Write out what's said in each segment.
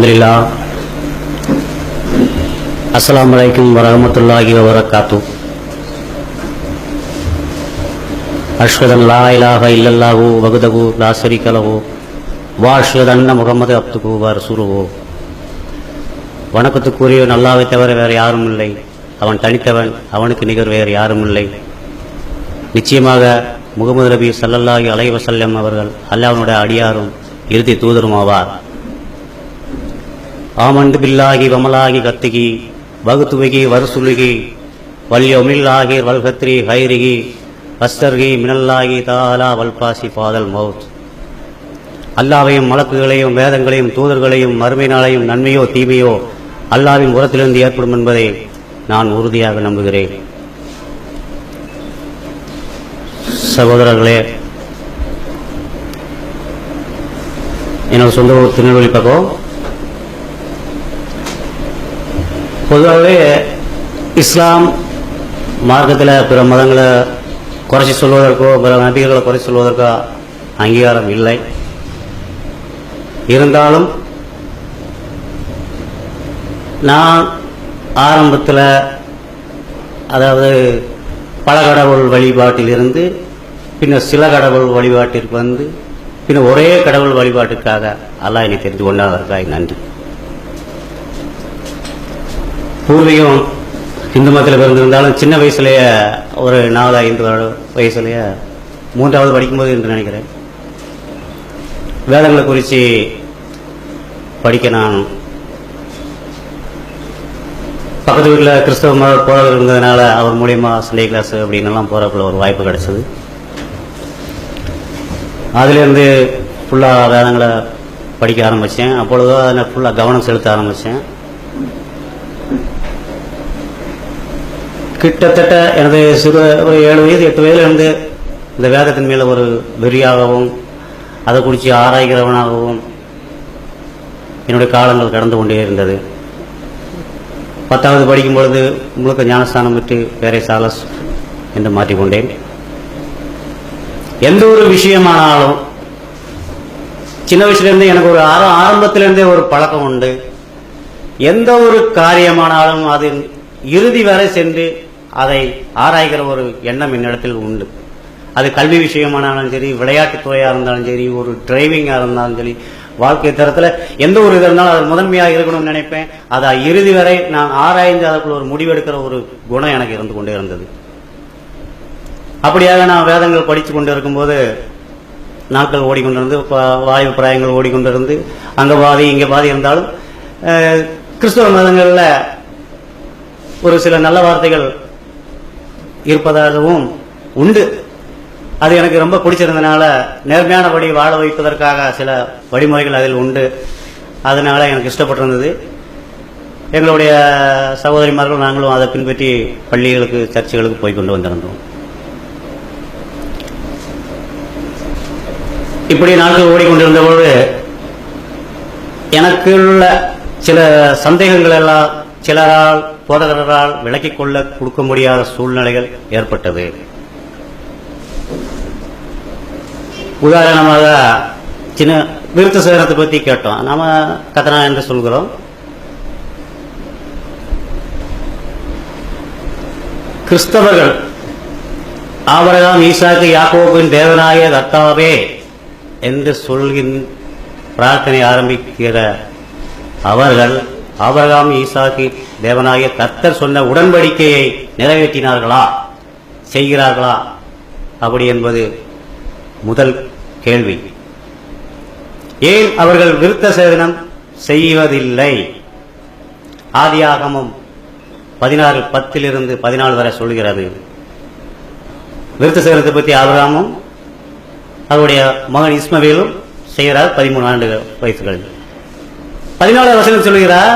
அலமதுல்லா அஸ்லாம் வலைக்கம் வரமத்துல்லாஹி வபரகாத்து அஷ்வதன் லா இலாக இல்லல்லாஹு வஹ்தஹு லாசரி கலவோ லஹு வா அஷ்ஹது அன்ன முஹம்மது அப்துஹு வணக்கத்துக்குரிய நல்லாவை தவிர வேறு யாரும் இல்லை. அவன் தனித்தவன் அவனுக்கு நிகர் வேறு யாரும் இல்லை. நிச்சயமாக முகமது நபி சல்லல்லாஹி அலைவசல்லம் அவர்கள் அல்லாஹ்வுடைய அடியாரும் இறுதி தூதரும் ஆவார் ஆமண்டு பில்லாகி வமலாகி கத்திகி வகுத்துவகி வருசுலுகி வல்யமில்லாகி வல்கத்ரி ஹைரிகி அஸ்தர்கி மினல்லாகி தாலா வல்பாசி பாதல் மவுத் அல்லாவையும் மலக்குகளையும் வேதங்களையும் தூதர்களையும் மறுமை நாளையும் நன்மையோ தீமையோ அல்லாவின் உரத்திலிருந்து ஏற்படும் என்பதை நான் உறுதியாக நம்புகிறேன். சகோதரர்களே என்னோட சொந்த ஊர் திருநெல்வேலி பக்கம் பொதுவாகவே இஸ்லாம் மார்க்கத்தில் பிற மதங்களை குறைச்சி சொல்வதற்கோ பிற நபிகளை குறைச்சி சொல்வதற்கோ அங்கீகாரம் இல்லை. இருந்தாலும் நான் ஆரம்பத்தில் அதாவது பல கடவுள் வழிபாட்டிலிருந்து பின்னர் சில கடவுள் வழிபாட்டிற்கு வந்து பின்னர் ஒரே கடவுள் வழிபாட்டுக்காக அல்லாஹ் என்னை தெரிந்து கொண்டாதற்காக நன்றி. பூர்வீகம் இந்து மதத்தில் பிறந்திருந்தாலும் சின்ன வயசுலேயே ஒரு நாலு ஐந்து வருட வயசுலேயே மூன்றாவது படிக்கும்போது என்று நினைக்கிறேன். வேதங்களை குறித்து படிக்க நான் பக்கத்து வீட்டில் கிறிஸ்தவ மத போராளர் இருந்ததுனால அவர் மூலியமாக சண்டே கிளாஸ் அப்படின்னுலாம் போகிறப்பல ஒரு வாய்ப்பு கிடைச்சது. அதுலேருந்து ஃபுல்லாக வேதங்களை படிக்க ஆரம்பித்தேன் அப்பொழுது அதில் ஃபுல்லாக கவனம் செலுத்த ஆரம்பித்தேன் கிட்டத்தட்ட எனது சிறு ஒரு ஏழு வயது எட்டு வயதுலேருந்து இந்த வேதத்தின் மேல ஒரு வெறியாகவும் அதை குறித்து ஆராய்கிறவனாகவும் என்னுடைய காலங்கள் கடந்து கொண்டே இருந்தது. பத்தாவது படிக்கும் பொழுது முழுக்க ஞானஸ்தானம் பெற்று பேரை சாலஸ் என்று மாற்றிக்கொண்டேன். எந்த ஒரு விஷயமானாலும் சின்ன வயசுலேருந்து எனக்கு ஒரு ஆர ஆரம்பத்திலிருந்தே ஒரு பழக்கம் உண்டு. எந்த ஒரு காரியமானாலும் அது இறுதி வரை சென்று அதை ஆராய்கிற ஒரு எண்ணம் என்னிடத்தில் உண்டு. அது கல்வி விஷயமானாலும் சரி விளையாட்டுத்துறையாக இருந்தாலும் சரி ஒரு டிரைவிங்காக இருந்தாலும் சரி வாழ்க்கை தரத்தில் எந்த ஒரு இது இருந்தாலும் அது முதன்மையாக இருக்கணும்னு நினைப்பேன். அதை இறுதி வரை நான் ஆராய்ந்து அதற்குள்ள ஒரு முடிவெடுக்கிற ஒரு குணம் எனக்கு இருந்து கொண்டே இருந்தது. அப்படியாக நான் வேதங்கள் படித்து கொண்டு இருக்கும்போது நாட்கள் ஓடிக்கொண்டிருந்து வாயு பிராயங்கள் ஓடிக்கொண்டிருந்து அங்கே பாதி இங்கே பாதி இருந்தாலும் கிறிஸ்துவ கிறிஸ்தவ மதங்களில் ஒரு சில நல்ல வார்த்தைகள் இருப்பதாகவும் உண்டு. அது எனக்கு ரொம்ப பிடிச்சிருந்தனால நேர்மையானபடி வாழ வைப்பதற்காக சில வழிமுறைகள் அதில் உண்டு. அதனால எனக்கு இஷ்டப்பட்டிருந்தது. எங்களுடைய சகோதரிமார்கள் நாங்களும் அதை பின்பற்றி பள்ளிகளுக்கு சர்ச்சைகளுக்கு போய் கொண்டு வந்திருந்தோம். இப்படி நாட்கள் ஓடிக்கொண்டிருந்த பொழுது எனக்குள்ள சில சந்தேகங்கள் எல்லாம் சிலரால் போதகரால் விலக்கிக் கொள்ள கொடுக்க முடியாத சூழ்நிலைகள் ஏற்பட்டது. உதாரணமாக சின்ன விருத்த சேதனத்தை பத்தி கேட்டோம். நாம கதனா என்று சொல்கிறோம். கிறிஸ்தவர்கள் ஆபரகாம் ஈசாக்கு யாக்கோபின் தேவனாய தத்தாவே என்று சொல்கின் பிரார்த்தனை ஆரம்பிக்கிற அவர்கள் ஆபரகாம் ஈசாக்கு தேவனாய கர்த்தர் சொன்ன உடன்படிக்கையை நிறைவேற்றினார்களா? செய்கிறார்களா? அப்படி என்பது முதல் கேள்வி. ஏன் அவர்கள் விருத்த சேதனம் செய்வதில்லை? ஆதியாகமும் பதினாறு பத்திலிருந்து பதினாலு வரை சொல்கிறது. விருத்த சேதனத்தை பற்றி ஆபிரகாமும் அவருடைய மகன் இஸ்மவேலும் செய்கிறார் பதிமூணு ஆண்டு வயசுகளில் பதினாலாவது வசனம் சொல்கிறார்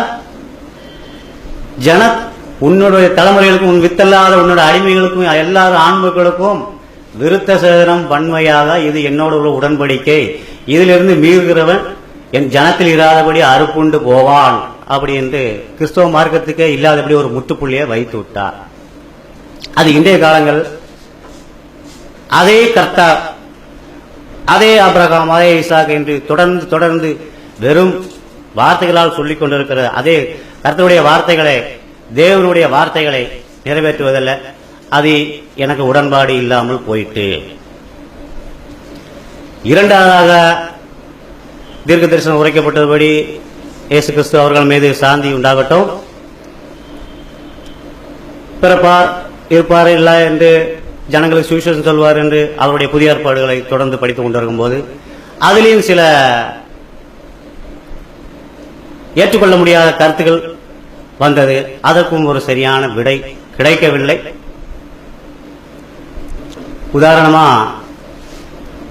ஜன உன்னுடைய தலைமுறைகளுக்கும் உன் வித்தல்லாத உன்னோட அடிமைகளுக்கும் எல்லாரும் ஆண்மக்களுக்கும் விருத்த சேதனம் பன்மையாக இது என்னோட உள்ள உடன்படிக்கை. இதிலிருந்து மீறுகிறவன் என் ஜனத்தில் இராதபடி அறுப்புண்டு போவான். அப்படி என்று கிறிஸ்தவ மார்க்கத்துக்கே இல்லாதபடி ஒரு முத்துப்புள்ளியை வைத்து விட்டார். அது இன்றைய காலங்கள் அதே கர்த்தா அதே அப்ரகாம் அதே இசாக் என்று தொடர்ந்து தொடர்ந்து வெறும் வார்த்தைகளால் சொல்லிக் கொண்டிருக்கிறது. அதே கர்த்தருடைய வார்த்தைகளை தேவனுடைய வார்த்தைகளை நிறைவேற்றுவதல்ல. அது எனக்கு உடன்பாடு இல்லாமல் போயிட்டு. இரண்டாவதாக தீர்க்க தரிசனம் உரைக்கப்பட்டபடி இயேசு கிறிஸ்து அவர்கள் மீது சாந்தி உண்டாகட்டும். பிறப்பார் இருப்பார் இல்லை என்று ஜனங்களுக்கு சுவிசேஷம் சொல்வார் என்று அவருடைய புதிய ஏற்பாடுகளை தொடர்ந்து படித்துக் கொண்டிருக்கும் போது அதிலேயும் சில ஏற்றுக்கொள்ள முடியாத கருத்துக்கள் வந்தது. அதற்கும் ஒரு சரியான விடை கிடைக்கவில்லை. உதாரணமா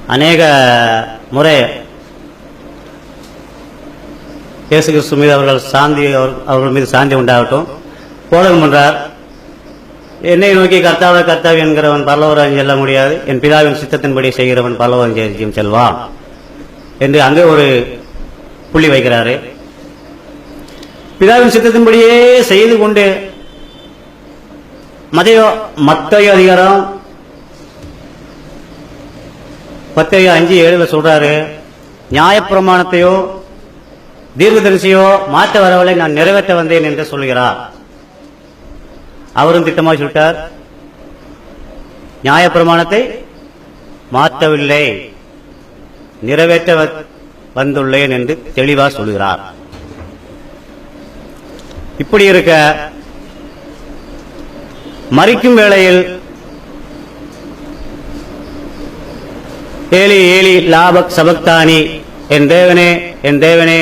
அநேக முறை இயேசு கிறிஸ்து மீது அவர்கள் சாந்தி அவர்- அவர்கள் மீது சாந்தி உண்டாகட்டும். போதகம் பண்றார். என்னை நோக்கி கர்த்தாவ கர்த்தாவி என்கிறவன் பரலவராஜ்யம் செல்ல முடியாது. என் பிதாவின் சித்தத்தின்படி செய்கிறவன் பல்லவராஜ்யம் செல்வான் என்று அங்கே ஒரு புள்ளி வைக்கிறாரு. பிதாவின் சித்தத்தின்படியே செய்து கொண்டு மதையோ மத்தைய அதிகாரம் பத்தையோ அஞ்சு ஏழுல சொல்றாரு நியாயப்பிரமாணத்தையோ தீர்க்கதரிசியோ மாற்ற வரவளை நான் நிறைவேற்ற வந்தேன் என்று சொல்கிறார். அவரும் திட்டமாக சொல்லிட்டார் நியாயப்பிரமாணத்தை மாற்றவில்லை நிறைவேற்ற வந்துள்ளேன் என்று தெளிவா சொல்கிறார். இப்படி இருக்க மறிக்கும் வேளையில் ஏலி ஏலி லாபக் சபக்தானி என் தேவனே என் தேவனே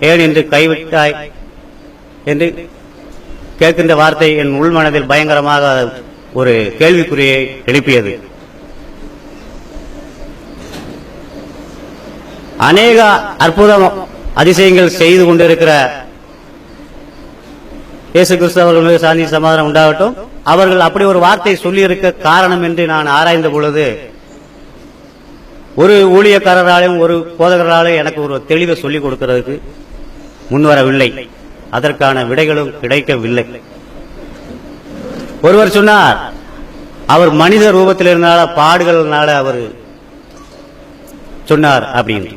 ஏன் என்று கைவிட்டாய்? என்று கேட்கின்ற வார்த்தை என் உள்மனதில் பயங்கரமாக ஒரு கேள்விக்குறியை எழுப்பியது. அநேக அற்புதம் அதிசயங்கள் செய்து கொண்டிருக்கிற இயேசு கிறிஸ்து அவர்கள் மீது சாந்தி சமாதானம் உண்டாகட்டும். அவர்கள் அப்படி ஒரு வார்த்தை சொல்லியிருக்க காரணம் என்று நான் ஆராய்ந்த பொழுது ஒரு ஊழியக்காரராலையும் ஒரு போதகராலும் எனக்கு ஒரு தெளிவை சொல்லிக் கொடுக்கிறதுக்கு முன்வரவில்லை அதற்கான விடைகளும் கிடைக்கவில்லை. ஒருவர் சொன்னார் அவர் மனித ரூபத்தில் இருந்தால பாடுகள்னால அவர் சொன்னார் அப்படின்னு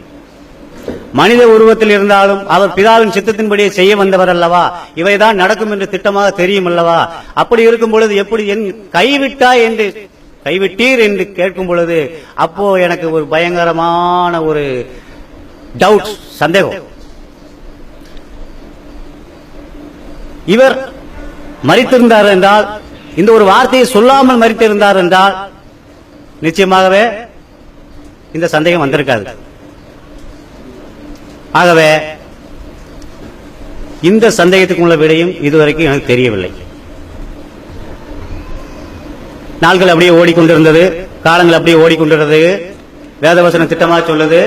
மனித உருவத்தில் இருந்தாலும் அவர் பிதாவின் சித்தத்தின்படியே செய்ய வந்தவர் அல்லவா இவைதான் நடக்கும் என்று திட்டமாக தெரியும் அல்லவா அப்படி இருக்கும் பொழுது எப்படி என் கைவிட்டா என்று கைவிட்டீர் என்று கேட்கும் பொழுது அப்போ எனக்கு ஒரு பயங்கரமான ஒரு டவுட் சந்தேகம். இவர் மறித்திருந்தார் என்றால் இந்த ஒரு வார்த்தையை சொல்லாமல் மறித்திருந்தார் என்றால் நிச்சயமாகவே இந்த சந்தேகம் வந்திருக்காது. ஆகவே இந்த சந்தேகத்துக்கு உள்ள விடையும் இதுவரைக்கும் எனக்கு தெரியவில்லை. நாள்கள் அப்படியே ஓடிக்கொண்டிருந்தது காலங்கள் அப்படியே ஓடிக்கொண்டிருந்தது. வேதவசனம் திட்டமாக சொல்லுது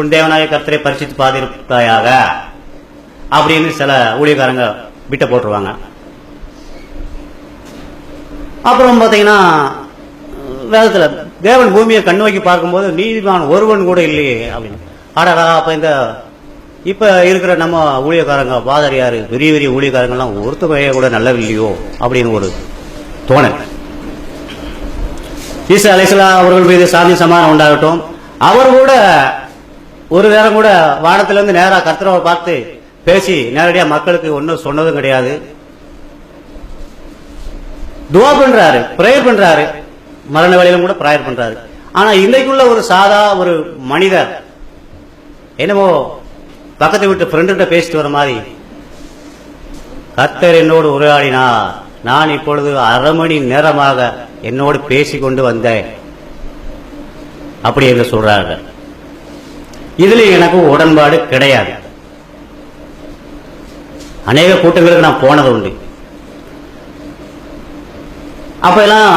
உன் தேவநாய கர்த்தரை பரிசித்து பாதிருப்பாயாக அப்படின்னு சில ஊழியக்காரங்க விட்ட போட்டுருவாங்க. அப்புறம் பார்த்தீங்கன்னா வேதத்தில் தேவன் பூமியை கண்ணு நோக்கி பார்க்கும்போது நீதிமான் ஒருவன் கூட இல்லையே அப்படின்னு. ஆடாடா அப்ப இந்த இப்ப இருக்கிற நம்ம ஊழியக்காரங்க பாதரியாரு பெரிய பெரிய ஊழியக்காரங்கெல்லாம் ஒருத்த பைய கூட நல்லவில்லையோ அப்படின்னு ஒரு தோணல். ஈசா அலைசலா அவர்கள் மீது சாந்தி சமாதானம் உண்டாகட்டும். அவர் கூட ஒரு நேரம் கூட வானத்திலிருந்து நேராக கர்த்தரவை பார்த்து பேசி நேரடியா மக்களுக்கு ஒன்றும் சொன்னதும் கிடையாது. துவா பண்றாரு பிரேயர் பண்றாரு. மரண வேலையிலும் கூட பிரேயர் பண்றாரு. ஆனா இன்னைக்குள்ள ஒரு சாதா ஒரு மனிதர் என்னமோ பக்கத்து வீட்டு ஃப்ரெண்டுகிட்ட பேசிட்டு வர மாதிரி. கர்த்தர் என்னோடு உரையாடினா நான் இப்பொழுது அரை மணி நேரமாக என்னோடு பேசிக்கொண்டு வந்தேன். அப்படி என்று சொல்றாங்க இதுல எனக்கு உடன்பாடு கிடையாது. அநேக கூட்டங்களுக்கு நான் போனது உண்டு. அப்ப எல்லாம்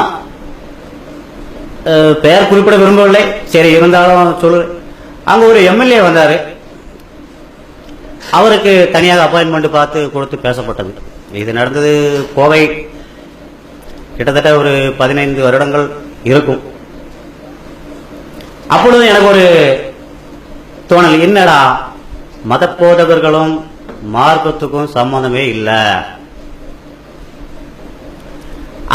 பெயர் குறிப்பிட விரும்பவில்லை. சரி இருந்தாலும் சொல்லு அங்க ஒரு எம்எல்ஏ வந்தாரு. அவருக்கு தனியாக அப்பாயின்மெண்ட் பார்த்து கொடுத்து பேசப்பட்டது. இது நடந்தது கோவை. கிட்டத்தட்ட ஒரு பதினைந்து வருடங்கள் இருக்கும். அப்பொழுது எனக்கு ஒரு தோணல். என்னடா? மத போதகர்களும் மார்க்கத்துக்கும் சம்பந்தமே இல்லை.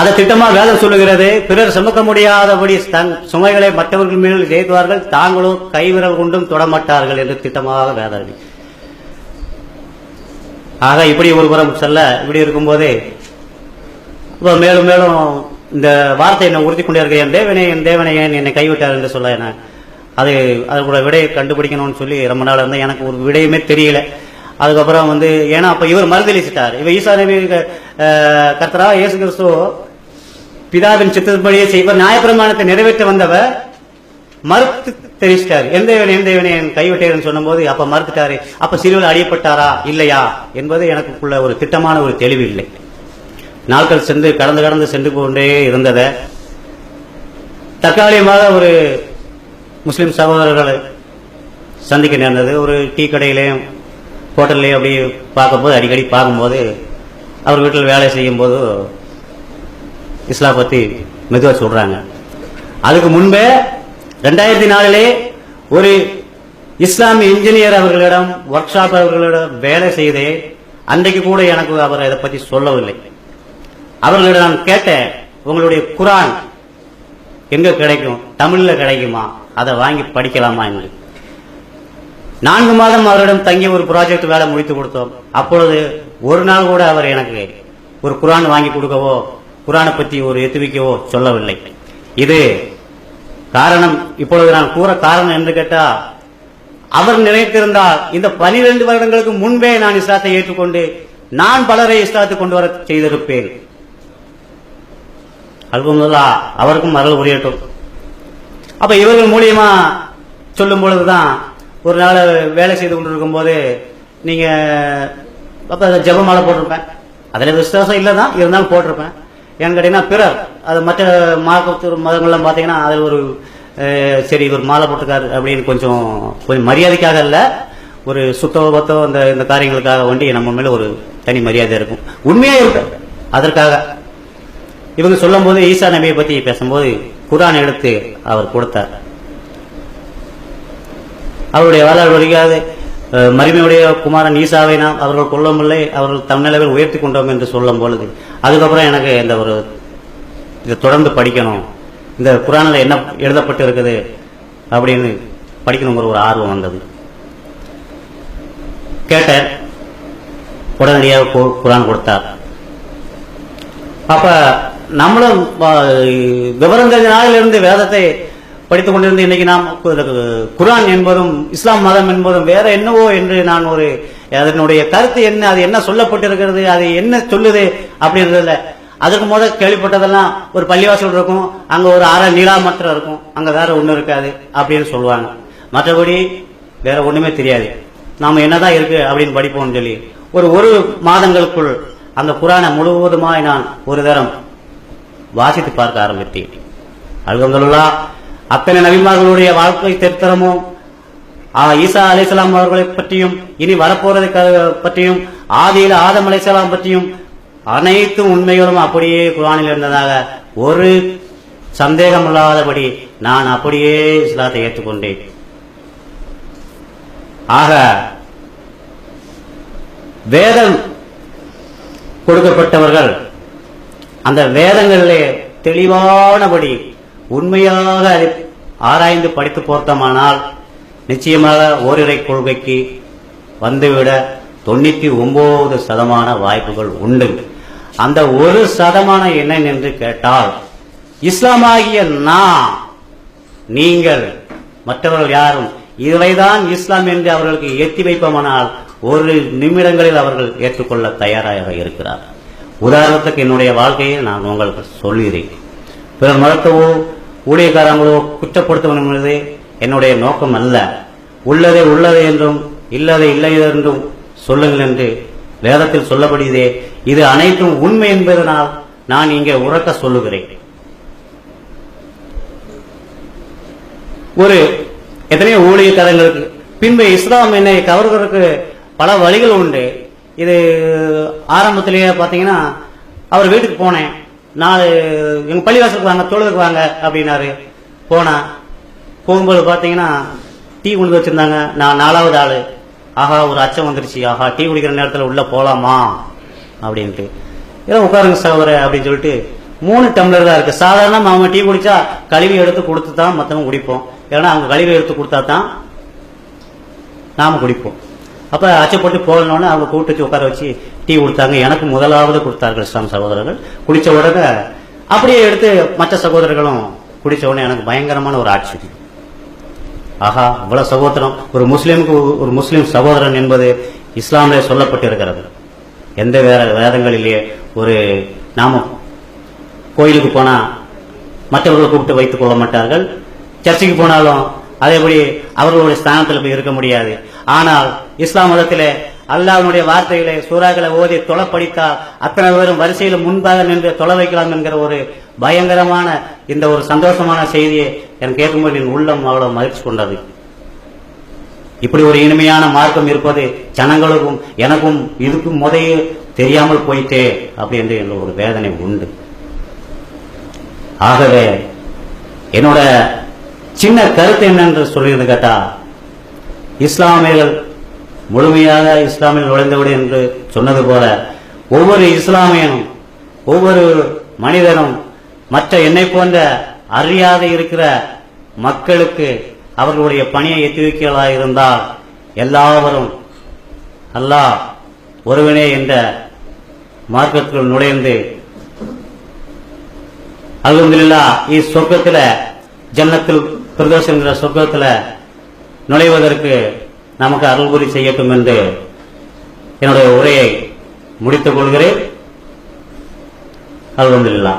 அதை திட்டமா வேதம் சொல்லுகிறது. பிறர் சுமக்க முடியாதபடி தன் சுமைகளை மற்றவர்கள் மேல் ஏற்றுவார்கள் தாங்களும் கைவிரல் கொண்டும் தொடமாட்டார்கள் என்று திட்டமாக வேதம் ஆக இப்படி ஒரு புறம் செல்ல இப்படி இருக்கும்போது இப்போ மேலும் மேலும் இந்த வார்த்தை என்னை உறுதி கொண்டே இருக்க என் தேவனே என் தேவனே ஏன் என்னை கைவிட்டார் என்று சொல்ல என்ன அது அதுக்கூட விடையை கண்டுபிடிக்கணும்னு சொல்லி ரொம்ப நாள் இருந்தேன் எனக்கு ஒரு விடையுமே தெரியல. அதுக்கப்புறம் வந்து ஏன்னா அப்போ இவர் மறுதளிச்சிட்டார் இவர் ஈசா நபி கர்த்தரா இயேசு கிறிஸ்துவோ பிதாவின் சித்தப்படியே செய்வர் நியாயப்பிரமாணத்தை நிறைவேற்ற வந்தவர் மறுத்து தெரிவிச்சிட்டார். எந்த இவனை எந்த இவனை என் கைவிட்டேன்னு சொன்னபோது அப்ப மறுத்துட்டாரு. அப்ப சிறுவர் அடியப்பட்டாரா? இல்லையா? என்பது எனக்குள்ள ஒரு திட்டமான ஒரு தெளிவு இல்லை நாட்கள் சென்று கடந்து கடந்து சென்று கொண்டே இருந்ததை தற்காலிகமாக ஒரு முஸ்லிம் சகோதரர்களை சந்திக்க நேர்ந்தது. ஒரு டீ கடையிலையும் ஹோட்டல்லையும் அப்படி பார்க்கும்போது அடிக்கடி பார்க்கும்போது அவர் வீட்டில் வேலை செய்யும்போது இஸ்லாம் பற்றி மெதுவாக சொல்கிறாங்க அதுக்கு முன்பே ரெண்டாயிரத்தி நாலிலே ஒரு இஸ்லாமிய இன்ஜினியர் அவர்களிடம் ஒர்க் ஷாப் அவர்களிடம் வேலை செய்தே அன்றைக்கு கூட எனக்கு அவர் இதை பற்றி சொல்லவில்லை. அவர்களிடம் நான் கேட்டேன் உங்களுடைய குரான் எங்க கிடைக்கும்? தமிழ்ல கிடைக்குமா? அதை வாங்கி படிக்கலாமா? என்று. நான்கு மாதம் அவரிடம் தங்கி ஒரு ப்ராஜெக்ட் வேலை முடித்து கொடுத்தோம். அப்பொழுது ஒரு நாள் கூட அவர் எனக்கு ஒரு குரான் வாங்கி கொடுக்கவோ குரானை பற்றி ஒரு எத்துவிக்கவோ சொல்லவில்லை. இது காரணம் இப்பொழுது நான் கூற காரணம் என்று கேட்டால் அவர் நினைத்திருந்தால் இந்த பனிரெண்டு வருடங்களுக்கு முன்பே நான் இஸ்லாத்தை ஏற்றுக்கொண்டு நான் பலரை இஸ்லாத்தை கொண்டு வர செய்திருப்பேன். அல்பமுல்லா அவருக்கும் அருள் புரியட்டும். அப்ப இவர்கள் மூலியமா சொல்லும் பொழுதுதான் ஒரு நாள் வேலை செய்து கொண்டிருக்கும் போது நீங்க அப்ப ஜெபமாலை போட்டிருப்பேன். அதுல விசுவாசம் இல்லதான் இருந்தாலும் போட்டிருப்பேன். ஏன்னு கேட்டீங்கன்னா பிறர். அது மற்ற மார்க்கத்து மதங்கள்லாம் பார்த்தீங்கன்னா அதில் ஒரு சரி இவர் மாலை போட்டிருக்காரு அப்படின்னு கொஞ்சம் கொஞ்சம் மரியாதைக்காக இல்லை ஒரு சுத்தபத்தம் அந்த இந்த இந்த காரியங்களுக்காக வேண்டி நம்ம மேலே ஒரு தனி மரியாதை இருக்கும். உண்மையாக இருக்கும் அதற்காக. இவங்க சொல்லும் போது ஈசா நபியை பற்றி பேசும்போது குரான் எடுத்து அவர் கொடுத்தார். அவருடைய வரலாறு வருகிறது. மரிமையுடைய குமாரன் ஈசாவை நாம் அவர்கள் கொல்லமில்லை அவர்கள் தன்னிலவில் உயர்த்தி கொண்டோம் என்று சொல்லும் பொழுது அதுக்கப்புறம் எனக்கு இந்த ஒரு இதை தொடர்ந்து படிக்கணும். இந்த குரானில் என்ன எழுதப்பட்டு இருக்குது அப்படின்னு படிக்கணுங்கிற ஒரு ஆர்வம் வந்தது. கேட்டேன். உடனடியாக கு- குரான் கொடுத்தார். அப்போ நம்மளும் விவரம் தெரிஞ்ச நாளிலிருந்து வேதத்தை படித்துக் கொண்டிருந்து இன்னைக்கு நாம் குரான் என்பதும் இஸ்லாம் மதம் என்பதும் வேற என்னவோ என்று நான் ஒரு அதனுடைய கருத்து என்ன அது என்ன சொல்லப்பட்டிருக்கிறது அது என்ன சொல்லுது அப்படின்றதுல அதுக்கு முதல் கேள்விப்பட்டதெல்லாம் ஒரு பள்ளிவாசல் இருக்கும் அங்க ஒரு அரை நீலாமற்றம் இருக்கும் அங்க வேற ஒண்ணு இருக்காது அப்படின்னு சொல்லுவாங்க. மற்றபடி வேற ஒண்ணுமே தெரியாது. நாம என்னதான் இருக்கு அப்படின்னு படிப்போம்னு சொல்லி ஒரு ஒரு மாதங்களுக்குள் அந்த குரானை முழுவதுமாய் நான் ஒரு தரம் வாசித்து பார்க்க ஆரம்பித்தேன். அல்ஹம்துலில்லா அத்தனை நபிமார்களுடைய வாழ்க்கை திருத்தரமும் ஈசா அலிசலாம் அவர்களை பற்றியும் இனி வரப்போறதை பற்றியும் ஆதியில் ஆதம் அலிசலாம் பற்றியும் அனைத்து உண்மைகளும் அப்படியே குரானில் இருந்ததாக ஒரு சந்தேகம் இல்லாதபடி நான் அப்படியே இஸ்லாத்தை ஏற்றுக்கொண்டேன். ஆக வேதம் கொடுக்கப்பட்டவர்கள் அந்த வேதங்களிலே தெளிவானபடி உண்மையாக அதை ஆராய்ந்து படித்து பொருத்தமானால் நிச்சயமாக ஓரிரை கொள்கைக்கு வந்துவிட தொண்ணூத்தி ஒன்பது சதமான வாய்ப்புகள் உண்டு. அந்த ஒரு சதமானம் என்ன என்று கேட்டால் இஸ்லாமாகிய நான் நீங்கள் மற்றவர்கள் யாரும் இவைதான் இஸ்லாம் என்று அவர்களுக்கு ஏற்றி வைப்போமானால் ஒரு நிமிடங்களில் அவர்கள் ஏற்றுக்கொள்ள தயாராக இருக்கிறார் உதாரணத்துக்கு என்னுடைய வாழ்க்கையை நான் உங்களுக்கு சொல்லுகிறேன் பிறர் மருத்துவம் ஊழியக்காரங்களோ குற்றப்படுத்தவும் என்பது என்னுடைய நோக்கம் அல்ல. உள்ளதே உள்ளது என்றும் இல்லதே இல்லை என்றும் சொல்லுங்கள் என்று வேதத்தில் சொல்லப்படுகிறதே இது அனைத்தும் உண்மை என்பதனால் நான் இங்கே உறக்க சொல்லுகிறேன். ஒரு எத்தனையோ ஊழியக்காரங்களுக்கு பின்பு இஸ்லாம் என்னை கவர்வதற்கு பல வழிகள் உண்டு. இது ஆரம்பத்திலேயே பார்த்தீங்கன்னா அவர் வீட்டுக்கு போனேன். நாலு எங்க பள்ளிவாசலுக்கு வாங்க தொழுதுக்கு வாங்க அப்படின்னாரு. போனேன் போகும்போது பார்த்தீங்கன்னா டீ கொண்டு வச்சிருந்தாங்க. நான் நாலாவது ஆளு. ஆஹா ஒரு அச்சம் வந்துருச்சு. ஆஹா டீ குடிக்கிற நேரத்தில் உள்ள போலாமா? அப்படின்ட்டு. ஏதோ உட்காருங்க சகோதர அப்படின்னு சொல்லிட்டு மூணு டம்ளர் தான் இருக்கு. சாதாரண அவங்க டீ குடிச்சா கழுவி எடுத்து கொடுத்து தான் மற்றவங்க குடிப்போம். ஏன்னா அவங்க கழுவி எடுத்து கொடுத்தா தான் நாம குடிப்போம். அப்ப அச்சப்பட்டு போகணும்னு அவங்க கூப்பிட்டு வச்சு உட்கார வச்சு டீ கொடுத்தாங்க. எனக்கு முதலாவது கொடுத்தார்கள் இஸ்லாம் சகோதரர்கள். குடிச்ச உடனே அப்படியே எடுத்து மற்ற சகோதரர்களும் குடிச்ச உடனே எனக்கு பயங்கரமான ஒரு ஆட்சி. ஆஹா இவ்வளவு சகோதரம். ஒரு முஸ்லீமுக்கு ஒரு முஸ்லீம் சகோதரன் என்பது இஸ்லாமிலே சொல்லப்பட்டிருக்கிறது. எந்த வேற வேதங்களிலேயே ஒரு நாம கோயிலுக்கு போனா மற்றவர்களை கூப்பிட்டு வைத்துக் கொள்ள மாட்டார்கள். சர்ச்சைக்கு போனாலும் அதேபடி அவர்களுடைய ஸ்தானத்தில் போய் இருக்க முடியாது. ஆனால் இஸ்லாம் மதத்திலே அல்லாஹ்வுடைய வார்த்தைகளை சூறாக்களை ஓதி தொலை படித்தால் அத்தனை பேரும் வரிசையில் முன்பாக நின்று தொலை வைக்கலாம் என்கிற ஒரு பயங்கரமான இந்த ஒரு சந்தோஷமான செய்தியை எனக்கு கேட்கும்போது என் உள்ளம் அவ்வளவு மகிழ்ச்சி கொண்டது. இப்படி ஒரு இனிமையான மார்க்கம் இருப்பது ஜனங்களுக்கும் எனக்கும் இதுக்கும் முதைய தெரியாமல் போயிட்டே அப்படி என்று என்ற ஒரு வேதனை உண்டு. ஆகவே என்னோட சின்ன கருத்து என்னென்று சொல்லியிருந்து கேட்டா இஸ்லாமியர்கள் முழுமையாக இஸ்லாமில் நுழைந்தவிடு என்று சொன்னது போல ஒவ்வொரு இஸ்லாமியனும் ஒவ்வொரு மனிதனும் மற்ற என்னை போன்ற அறியாத இருக்கிற மக்களுக்கு அவர்களுடைய பணியை எத்தி இருந்தால் எல்லாவரும் அல்லாஹ் ஒருவனே என்ற மார்க்கத்துக்குள் நுழைந்து அலமதுல்லா இஸ்வர்க்கத்தில் ஜன்னத்தில் பிரதோஷம் என்கிற சொர்க்கத்தில் நுழைவதற்கு நமக்கு அருள்புரி செய்யட்டும் என்று என்னுடைய உரையை முடித்துக் கொள்கிறேன். அல்வந்தில்லா